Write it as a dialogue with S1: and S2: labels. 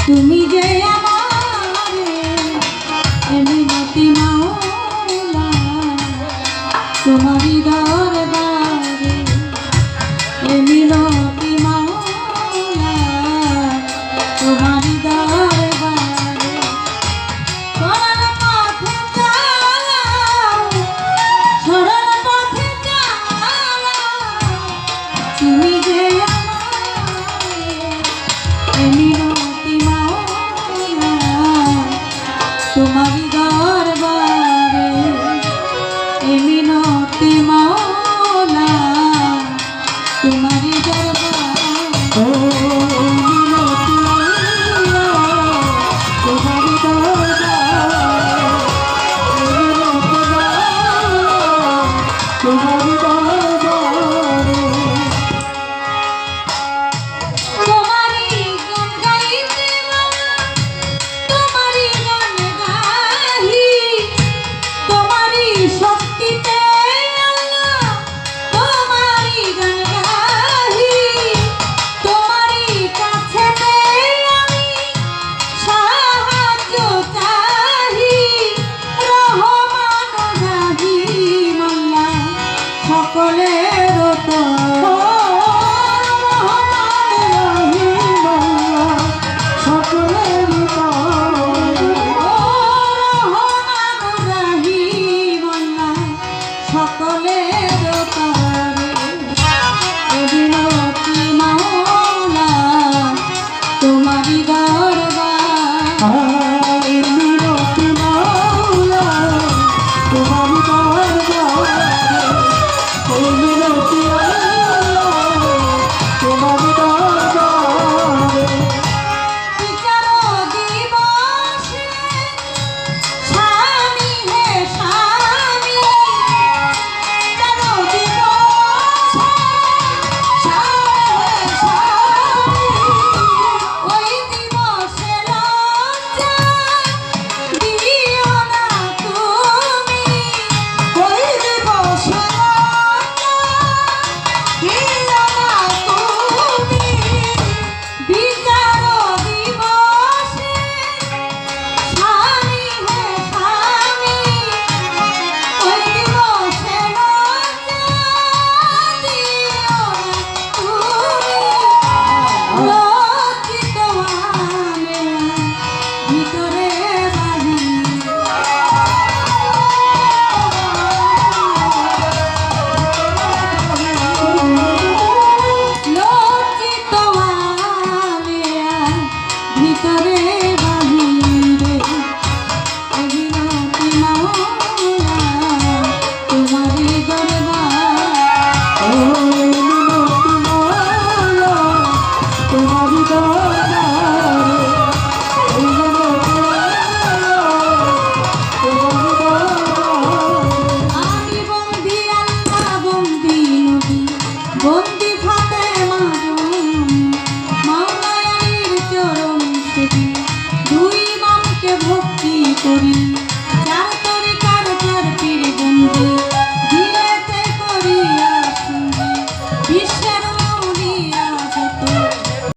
S1: তুমি যে তোমারই দরবারে এমনিতে মাওলা সুদা